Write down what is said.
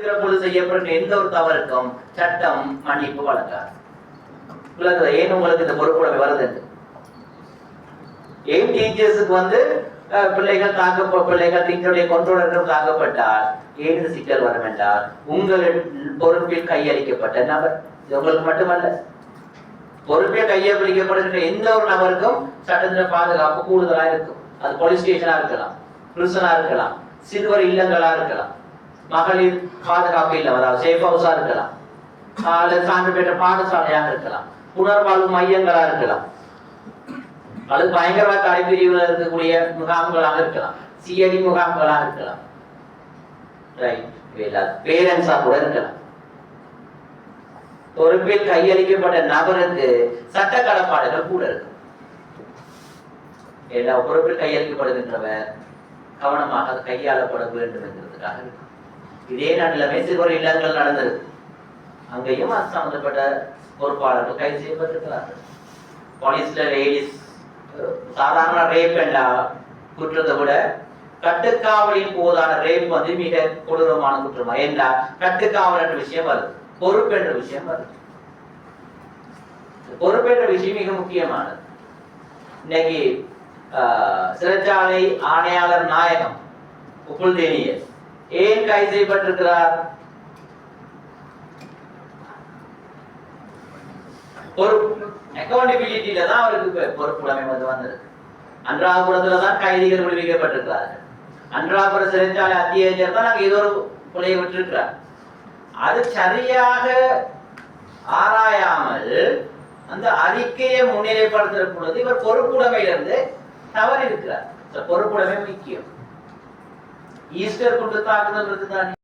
பொழுது செய்யப்பட்ட எந்த ஒரு தவறுக்கும் சட்டம் மன்னிப்பு வழங்காது. விளக்குதா? ஏன் உங்களுக்கு இந்த பொறுப்புடைமை வருது? ஏன் டீச்சர்ஸுக்கு வந்து பிள்ளைகள் தாக்க பிள்ளைகள் டீச்சருடைய கொண்டோடர்கள் தாக்கப்பட்டால் ஏன் சிக்கல் வரும் என்றால் உங்கள் பொறுப்பில் கையளிக்கப்பட்ட நபர். இது உங்களுக்கு மட்டுமல்ல. பொறுப்பே கையளிக்கப்படுகின்ற எந்த ஒரு நபருக்கும் சட்டத்தின் பாதுகாப்பு கூடுதலா இருக்கும். அது போலீஸ் ஸ்டேஷனா இருக்கலாம் பிரிசனா இருக்கலாம் சிறுவர் இல்லங்களா இருக்கலாம். மகளிர் பாதுகாப்பு இல்லவரா அதாவது சேஃப் ஹவுஸா இருக்கலாம். அல்லது சான்று பெற்ற பாடசாலையாக இருக்கலாம். புனர்வாழ்வு மையங்களா இருக்கலாம். அல்லது பயங்கரவாத தடைப்பிரிவுல இருக்கக்கூடிய முகாம்களாக இருக்கலாம். சிஐடி முகாம்களாக இருக்கலாம். பேரண்ட்ஸா கூட இருக்கலாம். பொறுப்பில் கையளிக்கப்பட்ட நபருக்கு சட்ட கடப்பாடுகள் கூட இருக்கும். எல்லா பொறுப்பில் கையளிக்கப்படுகின்றவர் கவனமாக கையாளப்பட வேண்டும் என்கிறதுக்காக இருக்கும். இதே நாட்டில் சிறுவர் இல்லங்கள் நடந்தது. அங்கேயும் அது சம்பந்தப்பட்ட பொறுப்பாளர்கள் கைது செய்யப்பட்டிருக்கிறார்கள். போலீஸ்ல லேடிஸ் சாதாரண ரேப் என்ற குற்றத்தை விட கட்டுக்காவலின் போதான ரேப் வந்து மிக கொடூரமான குற்றமா? ஏண்டா? கட்டுக்காவல் என்ற விஷயம் வருது. பொறுப்பு என்ற விஷயம் வருது. பொறுப்பு என்ற விஷயம் மிக முக்கியமானது. இன்னைக்கு சிறைச்சாலை ஆணையாளர் நாயகம் உப்புல் தேனியர் ஏன் கைது செய்யப்பட்டிருக்கிறார்? ஒரு அக்கௌண்டபிலிட்டியில தான் அவருக்கு பொறுப்புடைமை வந்து வந்தது. அன்றாபுரத்துல தான் கைதிகள் விடுவிக்கப்பட்டிருக்கிறார்கள் அன்றாபுர சிறைச்சாலை அத்தியாயத்தில் தான் நாங்க ஏதோ ஒரு கொலையை விட்டுருக்கிறார். அது சரியாக ஆராயாமல் அந்த அறிக்கையை முன்னிலைப்படுத்துற பொழுது இவர் பொறுப்புடைமையிலிருந்து தவறி இருக்கிறார் பொறுப்புடைமை முக்கியம். ഈസ്റ്റർ കൊണ്ടുത്താക്കുന്ന മൃഗതാണ്